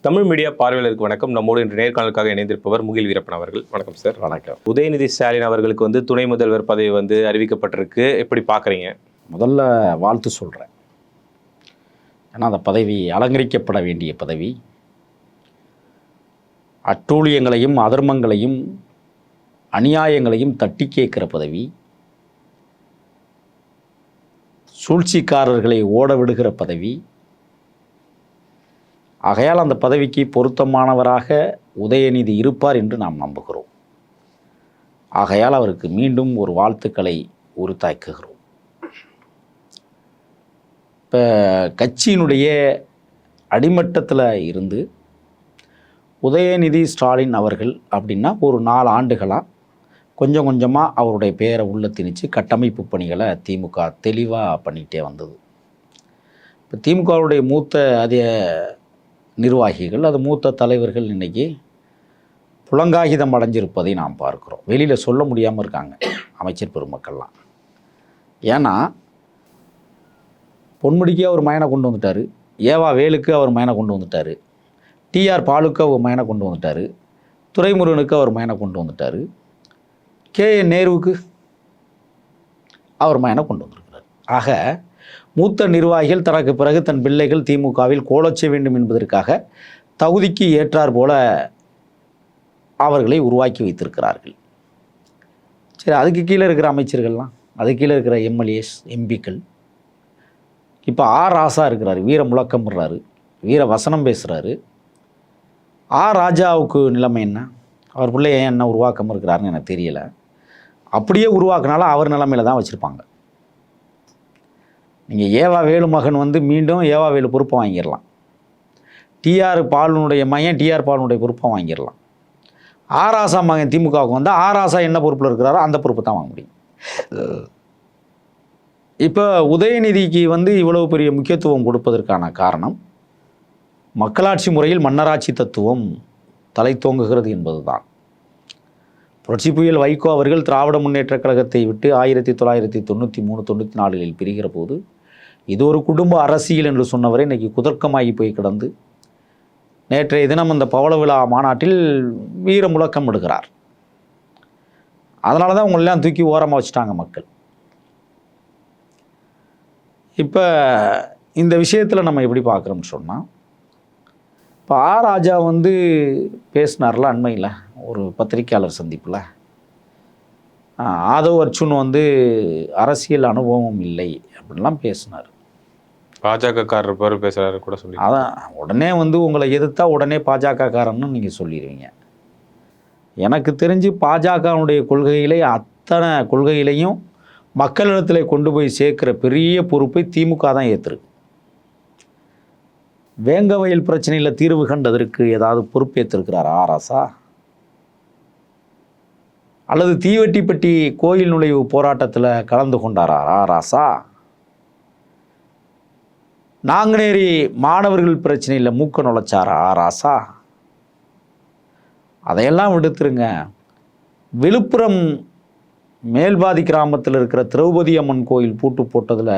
Tamil media பார்வையாளருக்கு வணக்கம். நம்மோடு இன்று நேர்காணலுக்காக இணைந்திருப்பவர் முகில் வீரப்பன் அவர்கள். வணக்கம் சார். வணக்கம். உதயநிதி ஸ்டாலின் அவர்களுக்கு வந்து துணை முதல்வர் பதவி வந்து அறிவிக்கப்பட்டிருக்கு. எப்படி பார்க்குறீங்க? முதல்ல வாழ்த்து சொல்கிறேன் ஏன்னா அந்த பதவி அலங்கரிக்கப்பட வேண்டிய பதவி. அட்டூழியங்களையும் அதர்மங்களையும் அநியாயங்களையும் தட்டி கேட்கிற பதவி. சூழ்ச்சிக்காரர்களை ஓட விடுகிற பதவி. ஆகையால் அந்த பதவிக்கு பொருத்தமானவராக உதயநிதி இருப்பார் என்று நாம் நம்புகிறோம். ஆகையால் அவருக்கு மீண்டும் ஒரு வாழ்த்துக்களை உரித்தாக்குகிறோம். இப்போ கட்சியினுடைய அடிமட்டத்தில் இருந்து உதயநிதி ஸ்டாலின் அவர்கள் அப்படின்னா ஒரு நாலு ஆண்டுகளாக கொஞ்சம் கொஞ்சமாக அவருடைய பேரை உள்ள திணித்து கட்டமைப்பு பணிகளை திமுக தெளிவாக பண்ணிகிட்டே வந்தது. இப்போ திமுகவுடைய மூத்த அதிக நிர்வாகிகள் அது மூத்த தலைவர்கள் இன்றைக்கி புலங்காகிதம் அடைஞ்சிருப்பதை நாம் பார்க்குறோம். வெளியில் சொல்ல முடியாமல் இருக்காங்க அமைச்சர் பெருமக்கள்லாம். ஏன்னா பொன்முடிக்கு அவர் மயனை கொண்டு வந்துட்டார். ஏவா வேலுக்கு அவர் மயனை கொண்டு வந்துட்டார். டிஆர் பாலுக்கு அவர் மயனை கொண்டு வந்துட்டார். துரைமுருகனுக்கு அவர் மயனை கொண்டு வந்துட்டார். கே என் நேருவுக்கு அவர் மயனை கொண்டு வந்திருக்கிறார். ஆக மூத்த நிர்வாகிகள் தனக்கு பிறகு தன் பிள்ளைகள் திமுகவில் கோலச்ச வேண்டும் என்பதற்காக தகுதிக்கு ஏற்றார் போல அவர்களை உருவாக்கி வைத்திருக்கிறார்கள். சரி அதுக்கு கீழே இருக்கிற அமைச்சர்கள்லாம் அதுக்கு கீழே இருக்கிற எம்எல்ஏஸ் எம்பிக்கள் இப்போ ஆர் ராசா இருக்கிறாரு வீர முழக்கம்ன்றாரு வீர வசனம் பேசுகிறாரு ஆர் ராஜாவுக்கு நிலைமை என்ன? அவர் பிள்ளை ஏன் என்ன உருவாக்கம் இருக்கிறாருன்னு எனக்கு தெரியலை. அப்படியே உருவாக்குனாலும் அவர் நிலைமையில தான் வச்சுருப்பாங்க. நீங்கள் ஏவா வேலு மகன் வந்து மீண்டும் ஏவா வேலு பொறுப்பை வாங்கிடலாம். டிஆர் பாலுனுடைய மையம் டிஆர் பாலனுடைய பொறுப்பை வாங்கிடலாம். ஆராசா மகன் திமுகவுக்கு வந்தால் ஆராசா என்ன பொறுப்பில் இருக்கிறாரோ அந்த பொறுப்பு தான் வாங்க முடியும். இப்போ உதயநிதிக்கு வந்து இவ்வளவு பெரிய முக்கியத்துவம் கொடுப்பதற்கான காரணம் மக்களாட்சி முறையில் மன்னராட்சி தத்துவம் தலை தோங்குகிறது என்பதுதான். புரட்சி புயல் வைகோ அவர்கள் திராவிட முன்னேற்றக் கழகத்தை விட்டு ஆயிரத்தி தொள்ளாயிரத்தி தொண்ணூற்றி மூணு தொண்ணூற்றி நாலில் பிரிகிற போது இது ஒரு குடும்ப அரசியல் என்று சொன்னவரை இன்றைக்கி குதர்க்கமாகி போய் கிடந்து நேற்றைய தினம் அந்த பவள விழா மாநாட்டில் வீர முழக்கம் விடுகிறார் அதனால தான் உங்களெல்லாம் தூக்கி ஓரமாக வச்சுட்டாங்க மக்கள். இப்போ இந்த விஷயத்தில் நம்ம எப்படி பார்க்குறோம்னு சொன்னால் இப்போ ஆ ராஜா வந்து பேசினார்ல அண்மையில் ஒரு பத்திரிக்கையாளர் சந்திப்பில். ஆதவ் அர்ஜுன் வந்து அரசியல் அனுபவம் இல்லை அப்படின்லாம் பேசினார். பாஜக காரர் பேர் பேசுகிறாரு கூட சொல்லி அதான் உடனே வந்து உங்களை எதிர்த்தா உடனே பாஜகக்காரன்னு நீங்கள் சொல்லிடுவீங்க. எனக்கு தெரிஞ்சு பாஜகனுடைய கொள்கைகளை அத்தனை கொள்கையிலையும் மக்களிடத்தில் கொண்டு போய் சேர்க்குற பெரிய பொறுப்பை திமுக தான் ஏற்றுருக்கு வேங்கவயல் பிரச்சனையில் தீர்வு கண்டதற்கு ஏதாவது பொறுப்பேற்றிருக்கிறார் ஆராசா அல்லது தீவெட்டிப்பட்டி கோயில் நுழைவு போராட்டத்தில் கலந்து கொண்டாரா ஆராசா நாங்குநேரி மாணவர்கள் பிரச்சனையில் மூக்க நுழைச்சாரா ஆராசா அதையெல்லாம் விடுத்துருங்க. விழுப்புரம் மேல்பாதி கிராமத்தில் இருக்கிற திரௌபதி அம்மன் கோயில் பூட்டு போட்டதில்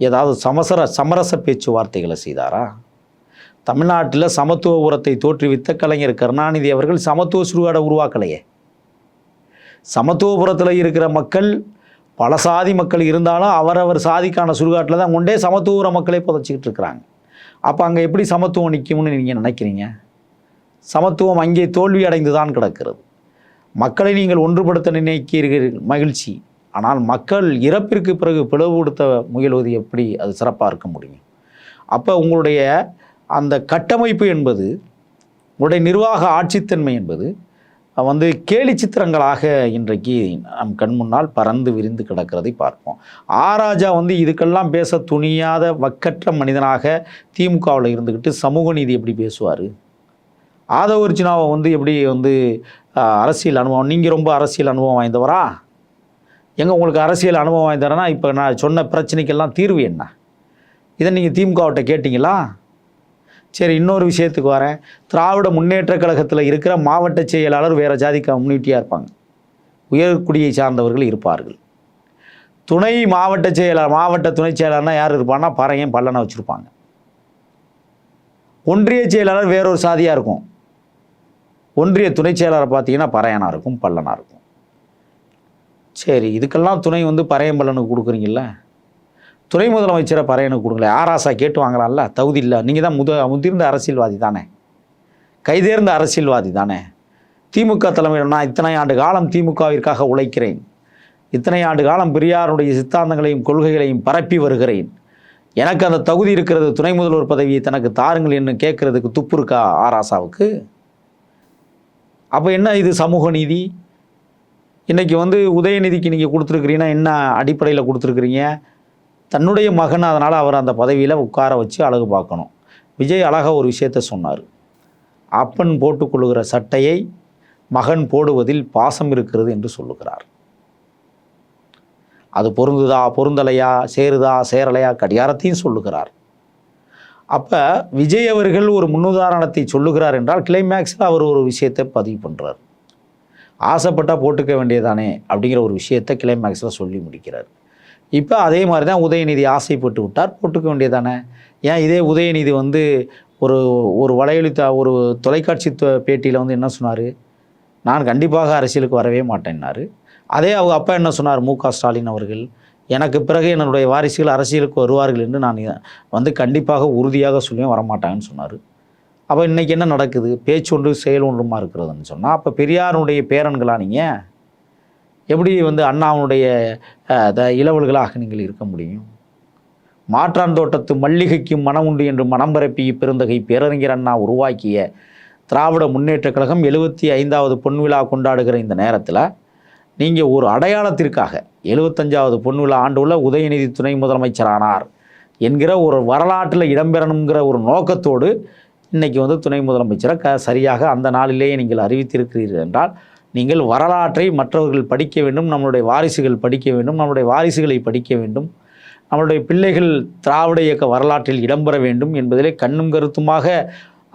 ஏதாவது சமசர சமரச பேச்சுவார்த்தைகளை செய்தாரா? தமிழ்நாட்டில் சமத்துவ உரத்தை தோற்றுவித்த கலைஞர் கருணாநிதி அவர்கள் சமத்துவ சுடுகாடை உருவாக்கலையே. சமத்துவபுரத்தில் இருக்கிற மக்கள் பல சாதி மக்கள் இருந்தாலும் அவரவர் சாதிக்கான சுடுகாட்டில் தான் கொண்டே சமத்துவ மக்களை புதைச்சிக்கிட்டு இருக்கிறாங்க. அப்போ அங்கே எப்படி சமத்துவம் நிற்கும்னு நீங்கள் நினைக்கிறீங்க? சமத்துவம் அங்கே தோல்வி அடைந்து தான் கிடக்கிறது. மக்களை நீங்கள் ஒன்றுபடுத்த நினைக்கிறீர்கள் மகிழ்ச்சி. ஆனால் மக்கள் இறப்பிற்கு பிறகு பிளவுபடுத்த முயல்வது எப்படி? அது சிறப்பாக இருக்க முடியும். அப்போ உங்களுடைய அந்த கட்டமைப்பு என்பது உங்களுடைய நிர்வாக ஆட்சித்தன்மை என்பது வந்து கேலி சித்திரங்களாக இன்றைக்கு நம் கண் முன்னால் பறந்து விரிந்து கிடக்கிறதை பார்ப்போம். ஆராஜா வந்து இதுக்கெல்லாம் பேச துணியாத வக்கற்ற மனிதனாக திமுகவில் இருந்துக்கிட்டு சமூக நீதி எப்படி பேசுவார்? ஆதவர்ஜினாவை வந்து எப்படி வந்து அரசியல் அனுபவம் நீங்கள் ரொம்ப அரசியல் அனுபவம் வாய்ந்தவரா? எங்கே உங்களுக்கு அரசியல் அனுபவம் வாய்ந்தவரனா இப்போ நான் சொன்ன பிரச்சனைக்கெல்லாம் தீர்வு என்ன? இதை நீங்கள் திமுகவிட்ட கேட்டிங்களா? சரி இன்னொரு விஷயத்துக்கு வரேன். திராவிட முன்னேற்ற கழகத்தில் இருக்கிற மாவட்ட செயலாளர் வேறு ஜாதி கம்யூனிட்டியாக இருப்பாங்க. உயர்குடியை சார்ந்தவர்கள் இருப்பார்கள். துணை மாவட்ட செயலாளர் மாவட்ட துணை செயலாளர்னால் யார் இருப்பான்னா பறையன் பல்லனை வச்சுருப்பாங்க. ஒன்றிய செயலாளர் வேறொரு சாதியாக இருக்கும். ஒன்றிய துணை செயலாளர் பார்த்தீங்கன்னா பறையனா இருக்கும் பல்லனாக இருக்கும். சரி இதுக்கெல்லாம் துணை வந்து பறையம்பல்லனுக்கு கொடுக்குறீங்கல்ல? துணை முதலமைச்சரை பறையனுக்கு கொடுங்களே. ஆராசா கேட்டு வாங்கலாம்ல. தகுதி இல்லை. நீங்கள் தான் முத முதிர்ந்த அரசியல்வாதி தானே. கைதேர்ந்த அரசியல்வாதி தானே. திமுக தலைமையிடம் நான் இத்தனை ஆண்டு காலம் திமுகவிற்காக உழைக்கிறேன். இத்தனை ஆண்டு காலம் பெரியாருடைய சித்தாந்தங்களையும் கொள்கைகளையும் பரப்பி வருகிறேன். எனக்கு அந்த தகுதி இருக்கிறது துணை முதல்வர் பதவியை தனக்கு தாருங்கள் என்று கேட்கறதுக்கு துப்பு இருக்கா ஆராசாவுக்கு அப்போ என்ன இது சமூக நீதி? இன்றைக்கி வந்து உதயநிதிக்கு நீங்கள் கொடுத்துருக்குறீங்கன்னா என்ன அடிப்படையில் கொடுத்துருக்குறீங்க? தன்னுடைய மகன் அதனால் அவர் அந்த பதவியில் உட்கார வச்சு அழகு பார்க்கணும். விஜய் அழகாக ஒரு விஷயத்த சொன்னார். அப்பன் போட்டுக்கொள்ளுகிற சட்டையை மகன் போடுவதில் பாசம் இருக்கிறது என்று சொல்லுகிறார். அது பொருந்துதா பொருந்தலையா சேருதா சேரலையா கடிகாரத்தையும் சொல்லுகிறார். அப்போ விஜய் அவர்கள் ஒரு முன்னுதாரணத்தை சொல்லுகிறார் என்றால் கிளைமேக்ஸில் அவர் ஒரு விஷயத்தை பதிவு பண்ணுறார் ஆசைப்பட்டால் போட்டுக்க வேண்டியதானே அப்படிங்கிற ஒரு விஷயத்தை கிளைமேக்ஸில் சொல்லி முடிக்கிறார். இப்போ அதே மாதிரி தான் உதயநிதி ஆசைப்பட்டு விட்டார். போட்டுக்க வேண்டியதானே ஏன் இதே உதயநிதி வந்து ஒரு ஒரு வலையொலித்த ஒரு தொலைக்காட்சி பேட்டியில் வந்து என்ன சொன்னார்? நான் கண்டிப்பாக அரசியலுக்கு வரவே மாட்டேன்னாரு. அதே அவங்க அப்பா என்ன சொன்னார்? மு க ஸ்டாலின் அவர்கள் எனக்கு பிறகு என்னுடைய வாரிசுகள் அரசியலுக்கு வருவார்கள் என்று நான் வந்து கண்டிப்பாக உறுதியாக சொல்லியும் வரமாட்டாங்கன்னு சொன்னார். அப்போ இன்றைக்கி என்ன நடக்குது? பேச்சு ஒன்று செயல் ஒன்றுமா இருக்கிறதுன்னு சொன்னால் அப்போ பெரியாருடைய பேரன்களா நீங்கள் எப்படி வந்து அண்ணாவுடைய த- இளவல்களாக நீங்கள் இருக்க முடியும்? மாற்றான் தோட்டத்து மல்லிகைக்கும் மனம் உண்டு என்று மனம் பரப்பி பெருந்தகை பேரறிஞர் அண்ணா உருவாக்கிய திராவிட முன்னேற்றக் கழகம் எழுபத்தி ஐந்தாவது பொன்விழா கொண்டாடுகிற இந்த நேரத்தில் நீங்கள் ஒரு அடையாளத்திற்காக எழுபத்தஞ்சாவது பொன்விழா ஆண்டுள்ள உதயநிதி துணை முதலமைச்சரானார் என்கிற ஒரு வரலாற்றில் இடம்பெறணுங்கிற ஒரு நோக்கத்தோடு இன்றைக்கி வந்து துணை முதலமைச்சரை க சரியாக அந்த நாளிலேயே நீங்கள் அறிவித்திருக்கிறீர்கள் என்றால் நீங்கள் வரலாற்றை மற்றவர்கள் படிக்க வேண்டும் நம்மளுடைய வாரிசுகள் படிக்க வேண்டும் நம்மளுடைய வாரிசுகளை படிக்க வேண்டும் நம்மளுடைய பிள்ளைகள் திராவிட இயக்க வரலாற்றில் இடம்பெற வேண்டும் என்பதிலே கண்ணும் கருத்துமாக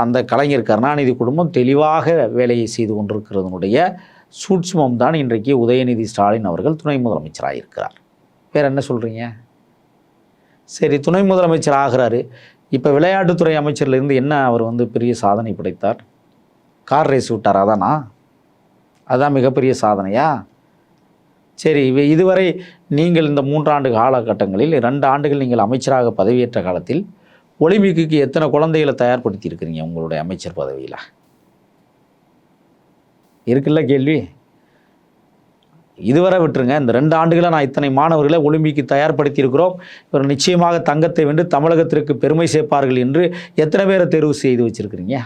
அந்த கலைஞர் கருணாநிதி குடும்பம் தெளிவாக வேலையை செய்து கொண்டிருக்கிறதனுடைய சூட்சுமம் தான் இன்றைக்கு உதயநிதி ஸ்டாலின் அவர்கள் துணை முதலமைச்சராக இருக்கிறார். வேற என்ன சொல்கிறீங்க சரி துணை முதலமைச்சர் ஆகிறாரு. இப்போ விளையாட்டுத்துறை அமைச்சர்லேருந்து என்ன அவர் வந்து பெரிய சாதனை படைத்தார்? கார் ரேஸ் விட்டார் அதானா அதான் மிகப்பெரிய சாதனையா? சரி இவ- இதுவரை நீங்கள் இந்த மூன்றாண்டு காலகட்டங்களில் ரெண்டு ஆண்டுகள் நீங்கள் அமைச்சராக பதவியேற்ற காலத்தில் ஒலிம்பிக்கு எத்தனை குழந்தைகளை தயார்படுத்தி இருக்கிறீங்க உங்களுடைய அமைச்சர் பதவியில்? இருக்குல்ல கேள்வி? இதுவரை விட்டுருங்க. இந்த ரெண்டு ஆண்டுகளை நான் இத்தனை மாணவர்களை ஒலிம்பிக்கு தயார்படுத்தி இருக்கிறோம் இவர் நிச்சயமாக தங்கத்தை வென்று தமிழகத்திற்கு பெருமை சேர்ப்பார்கள் என்று எத்தனை பேரை தேர்வு செய்து வச்சுருக்கிறீங்க?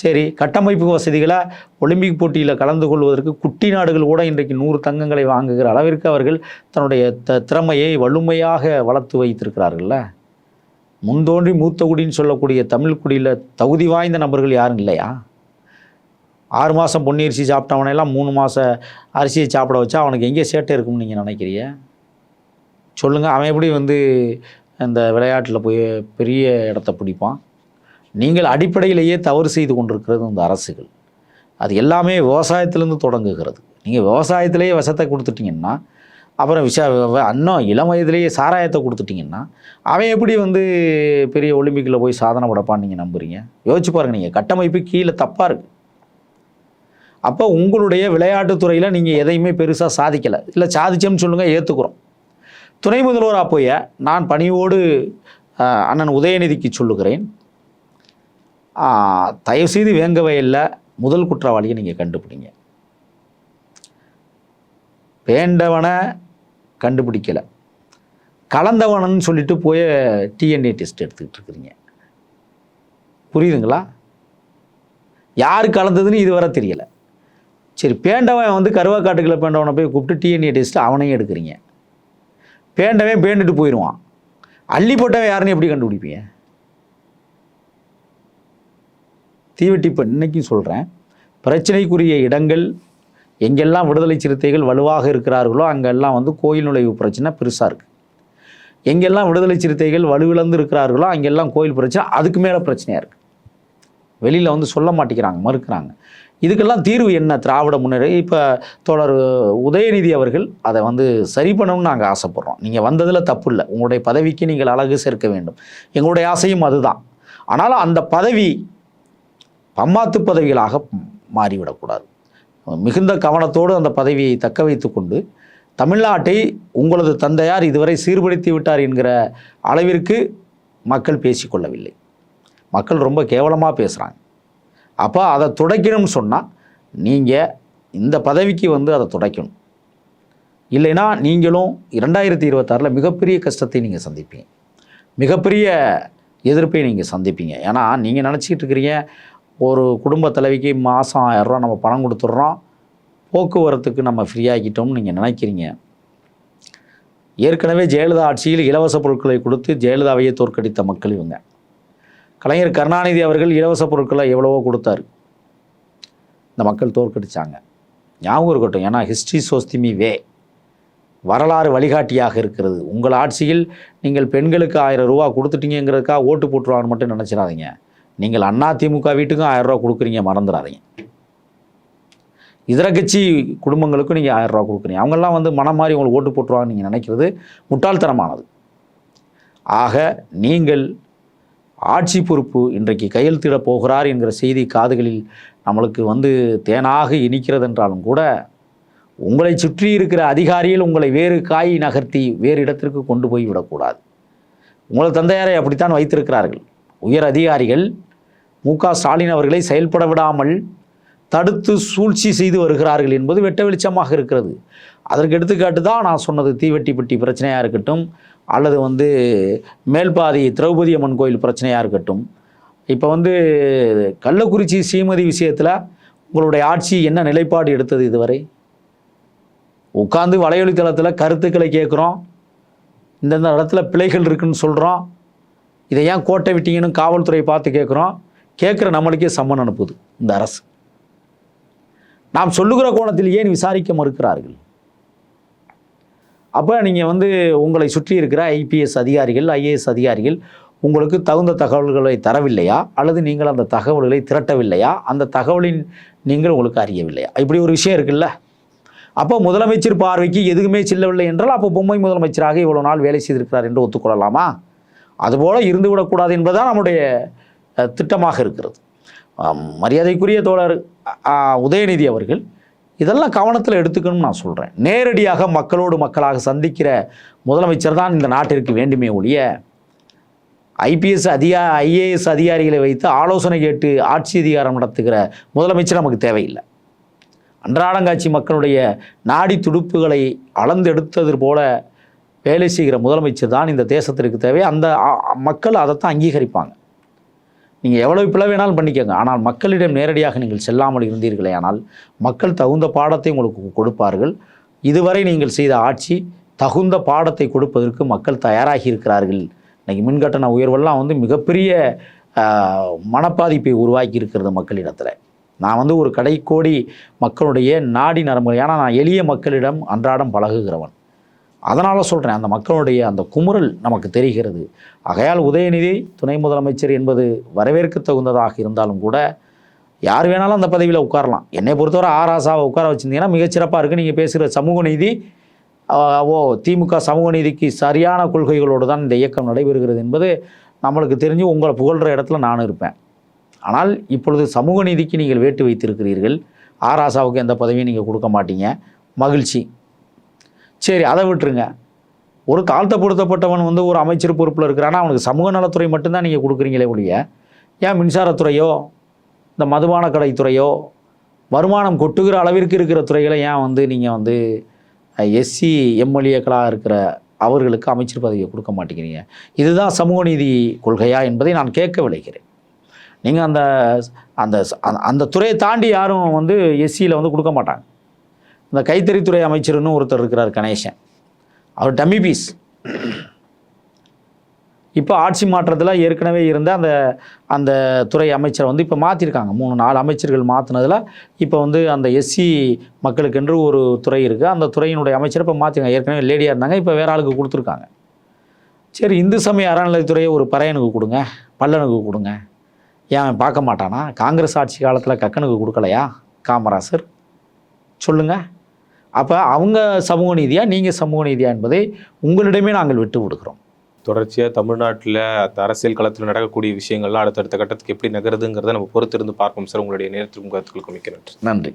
சரி கட்டமைப்பு வசதிகளை ஒலிம்பிக் போட்டியில் கலந்து கொள்வதற்கு குட்டி நாடுகள் கூட இன்றைக்கு நூறு தங்கங்களை வாங்குகிற அளவிற்கு அவர்கள் தன்னுடைய த திறமையை வலுமையாக வளர்த்து வைத்திருக்கிறார்கள்ல? முன்தோன்றி மூத்த குடின்னு சொல்லக்கூடிய தமிழ் குடியில் தகுதி வாய்ந்த நபர்கள் யாரும் இல்லையா? ஆறு மாதம் பொன்னரிசி சாப்பிட்டவனையெல்லாம் மூணு மாதம் அரிசியை சாப்பிட வச்சா அவனுக்கு எங்கே சேட்டை இருக்கும்னு நீங்கள் நினைக்கிறீங்க? சொல்லுங்கள் அவன் எப்படி வந்து இந்த விளையாட்டில் போய் பெரிய இடத்த பிடிப்பான்? நீங்கள் அடிப்படையிலேயே தவறு செய்து கொண்டிருக்கிறது இந்த அரசுகள். அது எல்லாமே விவசாயத்திலேருந்து தொடங்குகிறது. நீங்கள் விவசாயத்திலேயே விஷத்தை கொடுத்துட்டீங்கன்னா அப்புறம் விஷ வ- இன்னும் இளம் வயதிலேயே சாராயத்தை கொடுத்துட்டீங்கன்னா அவன் எப்படி வந்து பெரிய ஒலிம்பிக்கில் போய் சாதனை படைப்பான்னு நீங்கள் நம்புறீங்க? யோசிச்சு பாருங்கள் நீங்கள் கட்டமைப்பு கீழே தப்பாக இருக்குது அப்போ உங்களுடைய விளையாட்டுத்துறையில் நீங்கள் எதையுமே பெருசாக சாதிக்கலை. இல்லை சாதிச்சோம்னு சொல்லுங்கள் ஏற்றுக்குறோம் துணை முதல்வராக போய நான் பணியோடு அண்ணன் உதயநிதிக்கு சொல்லுகிறேன். தயவுசெய்து வேங்கவே இல்லை. முதல் குற்றவாளியை நீங்கள் கண்டுபிடிங்க. வேண்டவனை கண்டுபிடிக்கலை. கலந்தவனன்னு சொல்லிட்டு போய் டிஎன்ஏ டெஸ்ட் எடுத்துக்கிட்டு இருக்கிறீங்க. புரியுதுங்களா? யார் கலந்ததுன்னு இதுவரை தெரியலை. சரி பேண்டவன் வந்து கருவாக்காட்டுக்குள்ள பேண்டவனை போய் கூப்பிட்டு டிஎன்ஏ டெஸ்ட்டு அவனையும் எடுக்கிறீங்க. பேண்டவன் பேண்டுட்டு போயிடுவான் அள்ளி போட்டவன் யாருன்னு எப்படி கண்டுபிடிப்பீங்க? தீவெட்டி இப்போ இன்றைக்கும் சொல்கிறேன் பிரச்சனைக்குரிய இடங்கள் எங்கெல்லாம் விடுதலை சிறுத்தைகள் வலுவாக இருக்கிறார்களோ அங்கெல்லாம் வந்து கோயில் நுழைவு பிரச்சனை பெருசாக இருக்குது எங்கெல்லாம் விடுதலை சிறுத்தைகள் வலுவிழந்து இருக்கிறார்களோ அங்கெல்லாம் கோயில் பிரச்சனை அதுக்கு மேலே பிரச்சனையாக இருக்குது வெளியில் வந்து சொல்ல மாட்டேங்கிறாங்க மறுக்கிறாங்க. இதுக்கெல்லாம் தீர்வு என்ன? திராவிட முன்னேறி இப்போ தொடர் உதயநிதி அவர்கள் அதை வந்து சரி பண்ணணும்னு நாங்கள் ஆசைப்பட்றோம். நீங்கள் வந்ததில் தப்பு இல்லை. உங்களுடைய பதவிக்கு நீங்கள் அழகு சேர்க்க வேண்டும். எங்களுடைய ஆசையும் அதுதான். ஆனாலும் அந்த பதவி பம்மாத்து பதவிகளாக மாறிவிடக்கூடாது. மிகுந்த கவனத்தோடு அந்த பதவியை தக்க வைத்து கொண்டு தமிழ்நாட்டை உங்களது தந்தையார் இதுவரை சீர்படுத்தி விட்டார் என்கிற அளவிற்கு மக்கள் பேசிக்கொள்ளவில்லை மக்கள் ரொம்ப கேவலமாக பேசுகிறாங்க அப்போ அதை துடைக்கணும்னு சொன்னால் நீங்கள் இந்த பதவிக்கு வந்து அதை துடைக்கணும். இல்லைன்னா நீங்களும் இரண்டாயிரத்தி இருபத்தாறில் மிகப்பெரிய கஷ்டத்தை நீங்கள் சந்திப்பீங்க. மிகப்பெரிய எதிர்ப்பை நீங்கள் சந்திப்பீங்க. ஏன்னா நீங்கள் நினச்சிக்கிட்டு இருக்கிறீங்க ஒரு குடும்ப தலைவிக்கு மாதம் ஆயிரரூவா நம்ம பணம் கொடுத்துட்றோம். போக்குவரத்துக்கு நம்ம ஃப்ரீயாகிட்டோம்னு நீங்கள் நினைக்கிறீங்க. ஏற்கனவே ஜெயலலிதா ஆட்சியில் இலவச பொருட்களை கொடுத்து ஜெயலலிதாவையே தோற்கடித்த மக்கள் இவங்க. கலைஞர் கருணாநிதி அவர்கள் இலவச பொருட்களை எவ்வளவோ கொடுத்தாரு. இந்த மக்கள் தோற்கடித்தாங்க ஞாபகம் இருக்கட்டும் ஏன்னா ஹிஸ்ட்ரி சோஸ்திமி வே வரலாறு வழிகாட்டியாக இருக்கிறது. உங்கள் ஆட்சியில் நீங்கள் பெண்களுக்கு ஆயிரம் ரூபா கொடுத்துட்டீங்கிறதுக்காக ஓட்டு போட்டுருவான்னு மட்டும் நினச்சிடாதீங்க. நீங்கள் அண்ணா திமுக வீட்டுக்கும் ஆயிரரூவா கொடுக்குறீங்க மறந்துடாதீங்க இதர கட்சி குடும்பங்களுக்கும் நீங்கள் ஆயிரரூவா கொடுக்குறீங்க. அவங்கெல்லாம் வந்து மனம் மாதிரி உங்களுக்கு ஓட்டு போட்டுருவாங்கன்னு நீங்கள் நினைக்கிறது முட்டாள்தனமானது. ஆக நீங்கள் ஆட்சி பொறுப்பு இன்றைக்கு கையெழுத்திட போகிறார் என்கிற செய்தி காதுகளில் நம்மளுக்கு வந்து தேனாக இனிக்கிறது என்றாலும் கூட உங்களை சுற்றி இருக்கிற அதிகாரியில் உங்களை வேறு காய் நகர்த்தி வேறு இடத்திற்கு கொண்டு போய் விடக்கூடாது. உங்கள் தந்தையாரை அப்படித்தான் வைத்திருக்கிறார்கள். உயர் அதிகாரிகள் மு க ஸ்டாலின் அவர்களை செயல்பட விடாமல் தடுத்து சூழ்ச்சி செய்து வருகிறார்கள் என்பது வெட்ட வெளிச்சமாக இருக்கிறது. அதற்கு எடுத்துக்காட்டு தான் நான் சொன்னது தீவெட்டிப்பட்டி பிரச்சனையாக இருக்கட்டும் அல்லது வந்து மேல்பாதி திரௌபதி அம்மன் கோயில் பிரச்சனையாக இருக்கட்டும். இப்போ வந்து கள்ளக்குறிச்சி ஸ்ரீமதி விஷயத்தில் உங்களுடைய ஆட்சி என்ன நிலைப்பாடு எடுத்தது இதுவரை? உட்காந்து வலையொலித்தளத்தில் கருத்துக்களை கேட்குறோம் இந்தந்த இடத்துல பிழைகள் இருக்குன்னு சொல்கிறோம் இதை ஏன் கோட்டை விட்டீங்கன்னு காவல்துறை பார்த்து கேட்குறோம் கேட்குற நம்மளுக்கே சம்மன் அனுப்புது இந்த அரசு. நாம் சொல்லுகிற கோணத்தில் ஏன் விசாரிக்க மறுக்கிறார்கள்? அப்போ நீங்கள் வந்து உங்களை சுற்றி இருக்கிற ஐபிஎஸ் அதிகாரிகள் ஐஏஎஸ் அதிகாரிகள் உங்களுக்கு தகுந்த தகவல்களை தரவில்லையா? அல்லது நீங்கள் அந்த தகவல்களை திரட்டவில்லையா? அந்த தகவலின் நீங்கள் உங்களுக்கு அறியவில்லையா? இப்படி ஒரு விஷயம் இருக்குல்ல. அப்போ முதலமைச்சர் பார்வைக்கு எதுவுமே செல்லவில்லை என்றால் அப்போ பொம்மை முதலமைச்சராக இவ்வளோ நாள் வேலை செய்திருக்கிறார் என்று ஒத்துக்கொள்ளலாமா? அதுபோல் இருந்து விடக்கூடாது என்பதுதான் நம்முடைய திட்டமாக இருக்கிறது. மரியாதைக்குரிய தோழர் உதயநிதி அவர்கள் இதெல்லாம் கவனத்தில் எடுத்துக்கணும்னு நான் சொல்கிறேன் நேரடியாக மக்களோடு மக்களாக சந்திக்கிற முதலமைச்சர் தான் இந்த நாட்டிற்கு வேண்டுமே ஒழிய ஐபிஎஸ் அதிகா ஐஏஎஸ் அதிகாரிகளை வைத்து ஆலோசனை கேட்டு ஆட்சி அதிகாரம் நடத்துகிற முதலமைச்சர் நமக்கு தேவையில்லை. அன்றாடங்காட்சி மக்களுடைய நாடி துடுப்புகளை அளந்தெடுத்தது போல வேலை செய்கிற முதலமைச்சர் தான் இந்த தேசத்திற்கு தேவை. அந்த மக்கள் அதைத்தான் அங்கீகரிப்பாங்க. நீங்கள் எவ்வளவு பிளவு வேணாலும் பண்ணிக்கோங்க. ஆனால் மக்களிடம் நேரடியாக நீங்கள் செல்லாமல் இருந்தீர்களே ஆனால் மக்கள் தகுந்த பாடத்தை உங்களுக்கு கொடுப்பார்கள். இதுவரை நீங்கள் செய்த ஆட்சி தகுந்த பாடத்தை கொடுப்பதற்கு மக்கள் தயாராகி இருக்கிறார்கள். இன்றைக்கி மின்கட்டண உயர்வெல்லாம் வந்து மிகப்பெரிய மனப்பாதிப்பை உருவாக்கி இருக்கிறது மக்களிடத்தில். நான் வந்து ஒரு கடைக்கோடி மக்களுடைய நாடி நரம்பு ஏன்னா நான் எளிய மக்களிடம் அன்றாடம் பழகுகிறவன். அதனால் சொல்கிறேன் அந்த மக்களுடைய அந்த குமுறல் நமக்கு தெரிகிறது. ஆகையால் உதயநிதி துணை முதலமைச்சர் என்பது வரவேற்க தகுந்ததாக இருந்தாலும் கூட யார் வேணாலும் அந்த பதவியில் உட்காரலாம். என்னை பொறுத்தவரை ஆராசாவை உட்கார வச்சுருந்தீங்கன்னா மிகச்சிறப்பாக இருக்குது நீங்கள் பேசுகிற சமூக நீதி ஓ திமுக சமூக நீதிக்கு சரியான கொள்கைகளோடு தான் இந்த இயக்கம் நடைபெறுகிறது என்பது நம்மளுக்கு தெரிஞ்சு உங்களை புகழ்கிற இடத்துல நானும் இருப்பேன். ஆனால் இப்பொழுது சமூக நீதிக்கு நீங்கள் வேட்டு வைத்திருக்கிறீர்கள். ஆராசாவுக்கு எந்த பதவியும் நீங்கள் கொடுக்க மாட்டீங்க. மகிழ்ச்சி. சரி அதை விட்டுருங்க. ஒரு தாழ்த்தப்படுத்தப்பட்டவன் வந்து ஒரு அமைச்சர் பொறுப்பில் இருக்கிறான்னா அவனுக்கு சமூக நலத்துறை மட்டும்தான் நீங்கள் கொடுக்குறீங்களே ஒழிய ஏன் மின்சாரத்துறையோ இந்த மதுபான கடைத்துறையோ வருமானம் கொட்டுகிற அளவிற்கு இருக்கிற துறைகளை ஏன் வந்து நீங்கள் வந்து எஸ்சி எம்எல்ஏக்களாக இருக்கிற அவர்களுக்கு அமைச்சர் பதவியை கொடுக்க மாட்டேங்கிறீங்க? இதுதான் சமூக நீதி கொள்கையா என்பதை நான் கேட்க விளைகிறேன் நீங்கள் அந்த அந்த அந்த- அந்த துறையை தாண்டி யாரும் வந்து எஸ்சியில் வந்து கொடுக்க மாட்டாங்க. இந்த கைத்தறித்துறை அமைச்சர்னு ஒருத்தர் இருக்கிறார் கணேசன். அவர் டம்மி பீஸ். இப்போ ஆட்சி மாற்றத்தில் ஏற்கனவே இருந்த அந்த அந்த துறை அமைச்சரை வந்து இப்போ மாற்றிருக்காங்க மூணு நாலு அமைச்சர்கள் மாற்றினதில் இப்போ வந்து அந்த எஸ்சி மக்களுக்கென்று ஒரு துறை இருக்குது அந்த துறையினுடைய அமைச்சரை இப்போ மாற்றிருக்காங்க ஏற்கனவே லேடியாக இருந்தாங்க. இப்போ வேற ஆளுக்கு கொடுத்துருக்காங்க. சரி இந்து சமய அறநிலைத்துறையை ஒரு பறையனுக்கு கொடுங்க. பல்லனுக்கு கொடுங்க. ஏன் அவன் பார்க்க மாட்டானா? காங்கிரஸ் ஆட்சி காலத்தில் கக்கனுக்கு கொடுக்கலையா? காமராசர்? சொல்லுங்கள் அப்போ அவங்க சமூக நீதியா நீங்கள் சமூக நீதியா என்பதை உங்களிடமே நாங்கள் விட்டு விடுகிறோம் தொடர்ச்சியாக தமிழ்நாட்டில் அரசியல் களத்தில் நடக்கக்கூடிய விஷயங்கள்லாம் அடுத்தடுத்த கட்டத்துக்கு எப்படி நகருதுங்கிறத நம்ம பொறுத்திருந்து பார்ப்போம் சார். உங்களுடைய நேரத்திற்கும் கருத்துக்களுக்கும் மிக்க நன்றி. நன்றி.